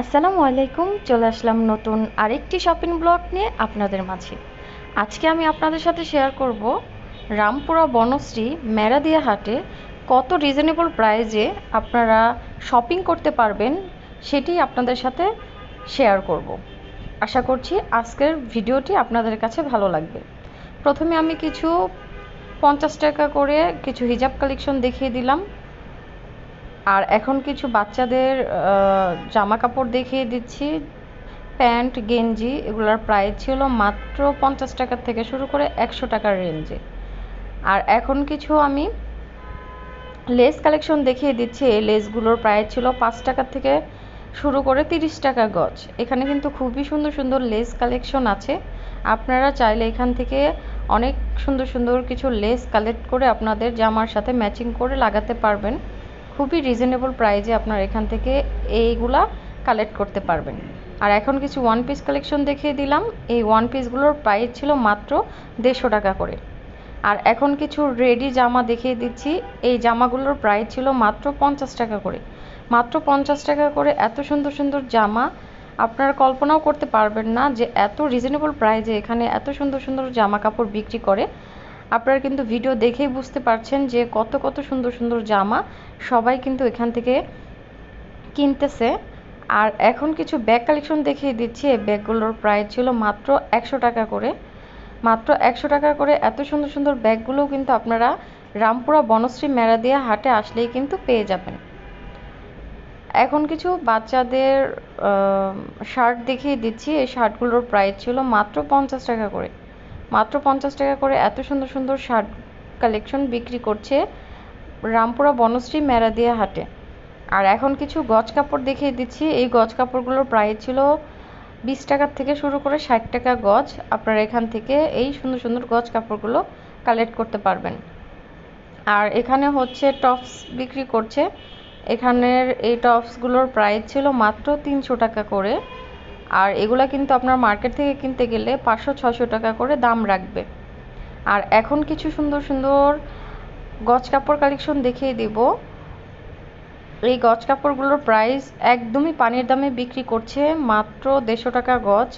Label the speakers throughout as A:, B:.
A: আসসালামু আলাইকুম, চলে আসলাম নতুন আরেকটি শপিং ব্লগ নিয়ে আপনাদের মাঝে। আজকে আমি আপনাদের সাথে শেয়ার করব রামপুরা বনশ্রী মেরাদিয়া হাটে কত রিজনেবল প্রাইজে আপনারা শপিং করতে পারবেন সেটি আপনাদের সাথে শেয়ার করব। আশা করছি আজকের ভিডিওটি আপনাদের কাছে ভালো লাগবে। প্রথমে আমি কিছু পঞ্চাশ টাকা করে কিছু হিজাব কালেকশন দেখিয়ে দিলাম। আর এখন কিছু বাচ্চাদের জামা কাপড় দেখিয়ে দিচ্ছি। প্যান্ট, গেঞ্জি, এগুলোর প্রাইস ছিল মাত্র পঞ্চাশ টাকার থেকে শুরু করে একশো টাকার রেঞ্জে আর এখন কিছু আমি লেস কালেকশন দেখিয়ে দিচ্ছি। এই লেসগুলোর প্রাইস ছিল পাঁচ টাকার থেকে শুরু করে তিরিশ টাকা গজ। এখানে কিন্তু খুবই সুন্দর সুন্দর লেস কালেকশন আছে। আপনারা চাইলে এখান থেকে অনেক সুন্দর সুন্দর কিছু লেস কালেক্ট করে আপনাদের জামার সাথে ম্যাচিং করে লাগাতে পারবেন। খুবই রিজনেবল প্রাইজে আপনার এখান থেকে এইগুলা কালেক্ট করতে পারবেন। আর এখন কিছু ওয়ান পিস কালেকশন দেখিয়ে দিলাম। এই ওয়ান পিসগুলোর প্রাইস ছিল মাত্র দেড়শো টাকা করে। আর এখন কিছু রেডি জামা দেখিয়ে দিচ্ছি। এই জামাগুলোর প্রাইস ছিল মাত্র পঞ্চাশ টাকা করে। মাত্র পঞ্চাশ টাকা করে এত সুন্দর সুন্দর জামা আপনারা কল্পনাও করতে পারবেন না যে এত রিজনেবল প্রাইজে এখানে এত সুন্দর সুন্দর জামা কাপড় বিক্রি করে আপনারা কিন্তু ভিডিও দেখেই বুঝতে পারছেন যে কত কত সুন্দর সুন্দর জামা সবাই কিন্তু এখান থেকে কিনতেছে। আর এখন কিছু ব্যাগ কালেকশন দেখিয়ে দিচ্ছি। এই ব্যাগগুলোর প্রাইস ছিল মাত্র একশো টাকা করে। মাত্র একশো টাকা করে এত সুন্দর সুন্দর ব্যাগগুলোও কিন্তু আপনারা রামপুরা বনশ্রী মেরাদিয়া হাটে আসলেই কিন্তু পেয়ে যাবেন। এখন কিছু বাচ্চাদের শার্ট দেখিয়ে দিচ্ছি। এই শার্টগুলোর প্রাইস ছিল মাত্র পঞ্চাশ টাকা করে। মাত্র পঞ্চাশ টাকা করে এত সুন্দর সুন্দর শার্ট কালেকশন বিক্রি করছে রামপুরা বনশ্রী মেরাদিয়া হাটে। আর এখন কিছু গজ কাপড় দেখিয়ে দিচ্ছি। এই গজ কাপড়গুলোর প্রাইস ছিল বিশ টাকার থেকে শুরু করে ষাট টাকা গজ। আপনারা এখান থেকে এই সুন্দর সুন্দর গজ কাপড়গুলো কালেক্ট করতে পারবেন। আর এখানে হচ্ছে টপস বিক্রি করছে। এখানের এই টপসগুলোর প্রাইস ছিল মাত্র তিনশো টাকা করে। আর এগুলা কিন্তু আপনার মার্কেট থেকে কিনতে গেলে পাঁচশো ছশো টাকা করে দাম রাখবে। আর এখন কিছু সুন্দর সুন্দর গজ কাপড় কালেকশন দেখিয়ে দিব। এই গজ কাপড়গুলোর প্রাইস একদমই পানির দামে বিক্রি করছে মাত্র দেড়শো টাকা গজ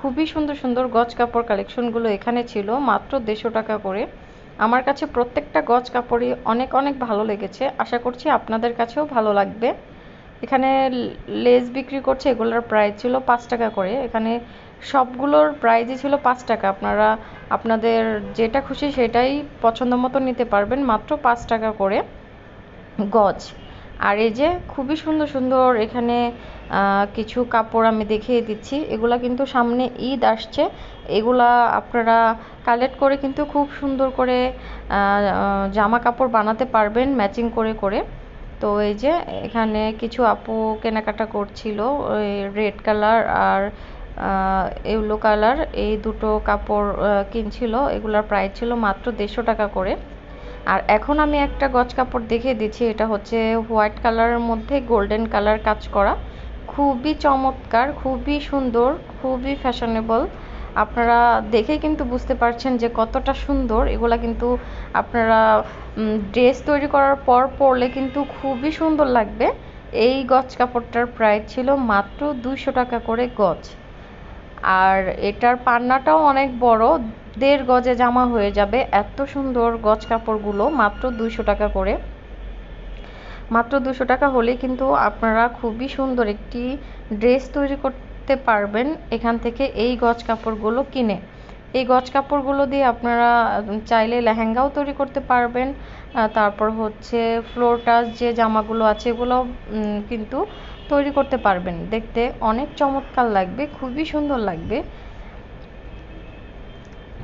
A: খুবই সুন্দর সুন্দর গজ কাপড় কালেকশনগুলো এখানে ছিল, মাত্র দেড়শো টাকা করে। আমার কাছে প্রত্যেকটা গজ কাপড়ই অনেক অনেক ভালো লেগেছে। আশা করছি আপনাদের কাছেও ভালো লাগবে। এখানে লেস বিক্রি করছে, এগুলোর প্রাইস ছিল পাঁচ টাকা করে। এখানে সবগুলোর প্রাইজই ছিল পাঁচ টাকা। আপনারা, আপনাদের যেটা খুশি সেটাই পছন্দ মতো নিতে পারবেন, মাত্র পাঁচ টাকা করে গজ। আর এই যে খুবই সুন্দর সুন্দর এখানে কিছু কাপড় আমি দেখিয়ে দিচ্ছি। এগুলা কিন্তু সামনে ঈদ আসছে। এগুলা আপনারা কালেক্ট করে কিন্তু খুব সুন্দর করে জামা কাপড় বানাতে পারবেন ম্যাচিং করে করে। তো এই যে এখানে কিছু আপু কেনাকাটা করছিল, ওই রেড কালার আর ইউলো কালার। এই দুটো কাপড় কিনছিল। এগুলোর প্রাইস ছিল মাত্র দেড়শো টাকা করে। আর এখন আমি একটা গজ কাপড় দেখিয়ে দিচ্ছি। এটা হচ্ছে হোয়াইট কালারের মধ্যে গোল্ডেন কালার কাজ করা। খুবই চমৎকার, খুবই সুন্দর, খুবই ফ্যাশনেবল। আপনারা দেখে কিন্তু বুঝতে পারছেন যে কতটা সুন্দর। এগুলা কিন্তু আপনারা ড্রেস তৈরি করার পর পরলে কিন্তু খুবই সুন্দর লাগবে। এই গজ কাপড়টার প্রাইস ছিল মাত্র দুইশো টাকা করে গজ। আর এটার পান্নাটাও অনেক বড়, দেড় গজে জামা হয়ে যাবে। এত সুন্দর গজ কাপড়গুলো মাত্র দুইশো টাকা করে। মাত্র দুশো টাকা হলে কিন্তু আপনারা খুবই সুন্দর একটি ড্রেস তৈরি করতে পারবেন এখান থেকে এই গজ কাপড়গুলো কিনে। এই গজ কাপড়গুলো দিয়ে আপনারা চাইলে লেহেঙ্গাও তৈরি করতে পারবেন। তারপর হচ্ছে ফ্লোর টাচ যে জামাগুলো আছে এগুলো কিন্তু তৈরি করতে পারবেন। দেখতে অনেক চমৎকার লাগবে, খুবই সুন্দর লাগবে।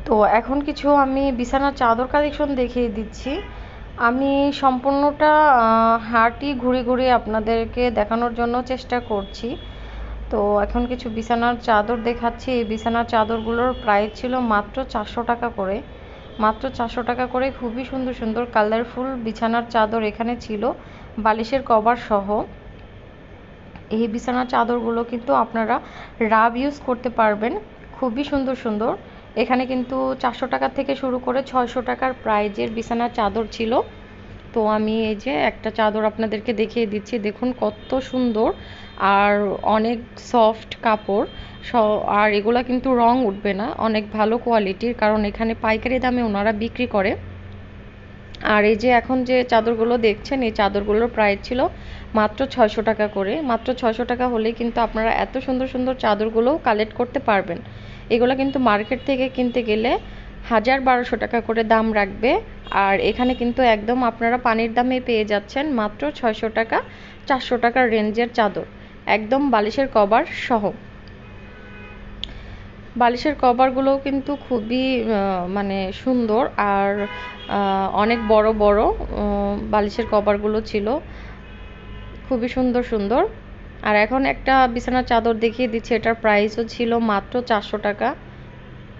A: তো এখন কিছু আমি বিছানার চাদর কালেকশন দেখিয়ে দিচ্ছি। আমি সম্পূর্ণটা হাটই ঘুরে ঘুরে আপনাদেরকে দেখানোর জন্য চেষ্টা করছি। তো এখন কিছু বিছানার চাদর দেখাচ্ছি। এই বিছানার চাদরগুলোর প্রাইস ছিল মাত্র চারশো টাকা করে। মাত্র চারশো টাকা করে খুবই সুন্দর সুন্দর কালারফুল বিছানার চাদর এখানে ছিল। বালিশের কভার সহ। এই বিছানার চাদরগুলো কিন্তু আপনারা রাব ইউজ করতে পারবেন। খুবই সুন্দর সুন্দর। এখানে কিন্তু চারশো টাকা থেকে শুরু করে ছয়শো টাকার প্রাইজের বিছানার চাদর ছিল। তো আমি এই যে একটা চাদর আপনাদেরকে দেখিয়ে দিচ্ছি। দেখুন কত সুন্দর আর অনেক সফট কাপড়। স, আর এগুলা কিন্তু রং উঠবে না, অনেক ভালো কোয়ালিটির কারণ এখানে পাইকারি দামে ওনারা বিক্রি করে। আর এই যে এখন যে চাদরগুলো দেখছেন, এই চাদরগুলোর প্রাইস ছিল মাত্র ছয়শো টাকা করে। মাত্র ছয়শো টাকা হলেই কিন্তু আপনারা এত সুন্দর সুন্দর চাদরগুলোও কালেক্ট করতে পারবেন। এগুলো কিন্তু মার্কেট থেকে কিনতে গেলে হাজার বারোশো টাকা করে দাম রাখবে। আর এখানে কিন্তু একদম আপনারা পানির দামে পেয়ে যাচ্ছেন মাত্র ছয়শো টাকা, চারশো টাকার রেঞ্জের চাদর। একদম বালিশের কভার সহ। বালিশের কভারগুলোও কিন্তু খুবই মানে সুন্দর। আর অনেক বড় বড় বালিশের কভারগুলো ছিল। খুবই সুন্দর সুন্দর। আর এখন একটা বিছানার চাদর দেখিয়ে দিচ্ছে, এটার প্রাইসও ছিল মাত্র চারশো টাকা।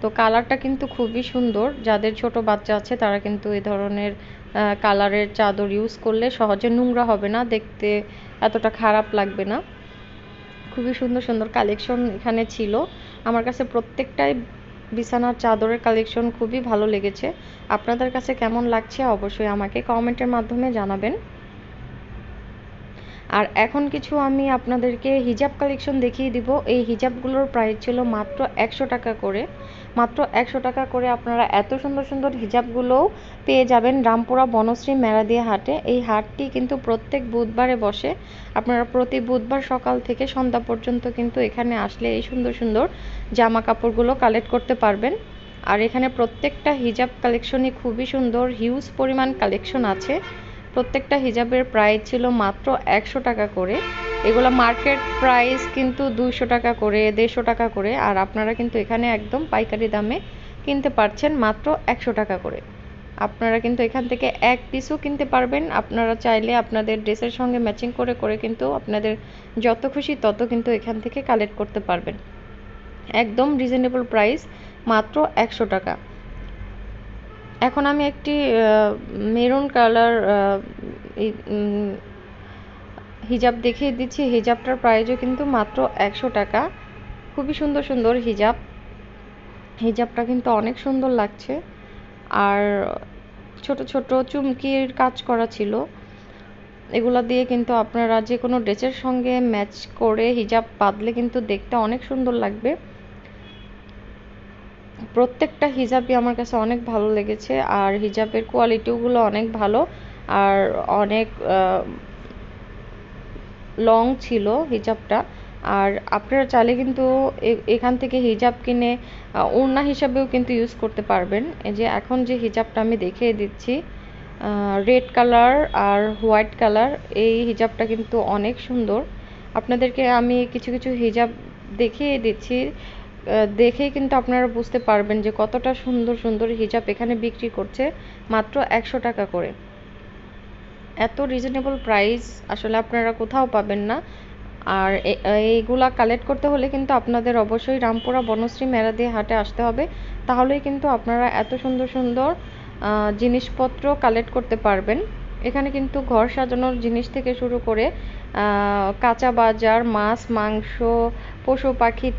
A: তো কালারটা কিন্তু খুবই সুন্দর। যাদের ছোট বাচ্চা আছে, তারা কিন্তু এই ধরনের কালারের চাদর ইউজ করলে সহজে নোংরা হবে না, দেখতে এতটা খারাপ লাগবে না। খুবই সুন্দর সুন্দর কালেকশন এখানে ছিল। আমার কাছে প্রত্যেকটাই বিছানার চাদরের কালেকশন খুবই ভালো লেগেছে। আপনাদের কাছে কেমন লাগছে অবশ্যই আমাকে কমেন্টের মাধ্যমে জানাবেন। আর এখন কিছু আমি আপনাদেরকে হিজাব কালেকশন দেখিয়ে দিব। এই হিজাবগুলোর প্রাইস ছিল মাত্র একশো টাকা করে। মাত্র একশো টাকা করে আপনারা এত সুন্দর সুন্দর হিজাবগুলোও পেয়ে যাবেন রামপুরা বনশ্রী মেরাদিয়া হাটে। এই হাটটি কিন্তু প্রত্যেক বুধবারে বসে। আপনারা প্রতি বুধবার সকাল থেকে সন্ধ্যা পর্যন্ত কিন্তু এখানে আসলে এই সুন্দর সুন্দর জামা কাপড়গুলো কালেক্ট করতে পারবেন। আর এখানে প্রত্যেকটা হিজাব কালেকশনই খুবই সুন্দর, হিউজ পরিমাণ কালেকশন আছে। প্রত্যেকটা হিজাবের প্রাইস ছিল মাত্র একশো টাকা করে। এগুলো মার্কেট প্রাইস কিন্তু দুইশো টাকা করে, দেড়শো টাকা করে, আর আপনারা কিন্তু এখানে একদম পাইকারি দামে কিনতে পারছেন মাত্র একশো টাকা করে। আপনারা কিন্তু এখান থেকে এক পিসও কিনতে পারবেন। আপনারা চাইলে আপনাদের ড্রেসের সঙ্গে ম্যাচিং করে করে কিন্তু আপনাদের যত খুশি তত কিন্তু এখান থেকে কালেক্ট করতে পারবেন। একদম রিজনেবল প্রাইস মাত্র একশো টাকা। এখন আমি একটি মেরুন কালার হিজাব দেখিয়ে দিচ্ছি, হিজাবটার প্রাইজও কিন্তু মাত্র একশো টাকা। খুবই সুন্দর সুন্দর হিজাব। হিজাবটা কিন্তু অনেক সুন্দর লাগছে। আর ছোট ছোট চুমকির কাজ করা ছিল। এগুলো দিয়ে কিন্তু আপনারা যে কোনো ড্রেসের সঙ্গে ম্যাচ করে হিজাব বাঁধলে কিন্তু দেখতে অনেক সুন্দর লাগবে। প্রত্যেকটা হিজাবই আমার কাছে অনেক ভালো লেগেছে। আর হিজাবের কোয়ালিটিগুলো অনেক ভালো। আর অনেক লং ছিল হিজাবটা। আর আপনারা চাইলে কিন্তু এখান থেকে হিজাব কিনে ওড়না হিসাবেও কিন্তু ইউজ করতে পারবেন। এই যে এখন যে হিজাবটা আমি দেখিয়ে দিচ্ছি রেড কালার আর হোয়াইট কালার এই হিজাবটা কিন্তু অনেক সুন্দর। আপনাদেরকে আমি কিছু কিছু হিজাব দেখিয়ে দিচ্ছি। দেখেই কিন্তু আপনারা বুঝতে পারবেন যে কতটা সুন্দর সুন্দর হিজাব এখানে বিক্রি করছে, মাত্র একশো টাকা করে। এত রিজনেবল প্রাইস আসলে আপনারা কোথাও পাবেন না। আর এইগুলা কালেক্ট করতে হলে কিন্তু আপনাদের অবশ্যই রামপুরা বনশ্রী মেরাদি হাটে আসতে হবে। তাহলেই কিন্তু আপনারা এত সুন্দর সুন্দর জিনিসপত্র কালেক্ট করতে পারবেন। এখানে কিন্তু ঘর সাজানোর জিনিস থেকে শুরু করে কাঁচা বাজার, মাছ, মাংস, পশু পাখি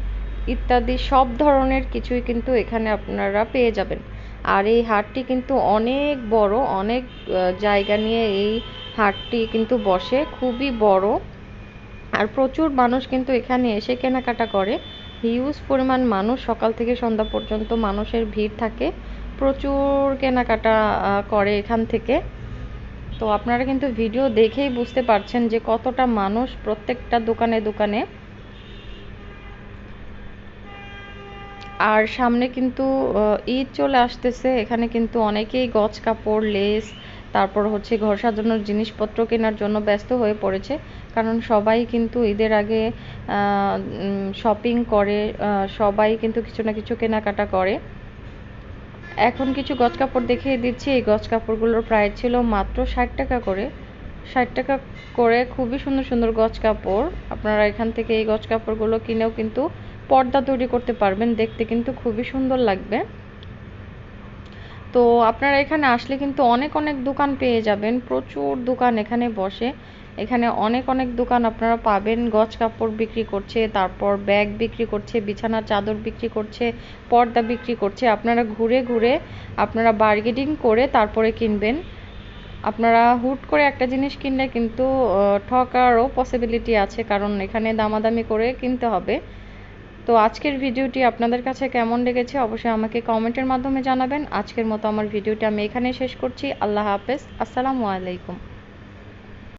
A: ইত্যাদি সব ধরনের কিছুই কিন্তু এখানে আপনারা পেয়ে যাবেন। আর এই হাটটি কিন্তু অনেক বড়, অনেক জায়গা নিয়ে এই হাটটি কিন্তু বসে, খুবই বড়। আর প্রচুর মানুষ কিন্তু এখানে এসে কেনাকাটা করে। হিউজ পরিমাণ মানুষ সকাল থেকে সন্ধ্যা পর্যন্ত মানুষের ভিড় থাকে। প্রচুর কেনাকাটা করে এখান থেকে। তো আপনারা কিন্তু ভিডিও দেখেই বুঝতে পারছেন যে কতটা মানুষ প্রত্যেকটা দোকানে দোকানে আর সামনে কিন্তু ঈদ চলে আসতেছে। এখানে কিন্তু অনেকেই গছ কাপড়, লেস, তারপর হচ্ছে ঘর সাজানোর জিনিসপত্র কেনার জন্য ব্যস্ত হয়ে পড়েছে। কারণ সবাই কিন্তু ঈদের আগে শপিং করে সবাই কিন্তু কিছু না কিছু কেনাকাটা করে। এখন কিছু গছ কাপড় দেখিয়ে দিচ্ছি। এই গছ কাপড়গুলোর প্রাইস ছিল মাত্র ষাট টাকা করে। ষাট টাকা করে খুবই সুন্দর সুন্দর গছ কাপড়। আপনারা এখান থেকে এই গছ কাপড়গুলো কিনেও কিন্তু পর্দা তৈরি করতে পারবেন, দেখতে কিন্তু খুবই সুন্দর লাগবে। তো আপনারা এখানে আসলে কিন্তু অনেক অনেক দোকান পেয়ে যাবেন, প্রচুর দোকান এখানে বসে। এখানে অনেক অনেক দোকান আপনারা পাবেন গছ কাপড় বিক্রি করছে, তারপর ব্যাগ বিক্রি করছে, বিছানার চাদর বিক্রি করছে, পর্দা বিক্রি করছে। আপনারা ঘুরে ঘুরে আপনারা বার্গেনিং করে তারপরে কিনবেন। আপনারা হুট করে একটা জিনিস কিনলে কিন্তু ঠকারও পসিবিলিটি আছে, কারণ এখানে দামাদামি করে কিনতে হবে। তো আজকের ভিডিওটি আপনাদের কাছে কেমন লেগেছে অবশ্যই আমাকে কমেন্টের মাধ্যমে জানাবেন। আজকের মতো আমার ভিডিওটি আমি এখানে শেষ করছি। আল্লাহ হাফেজ। আসসালামু আলাইকুম।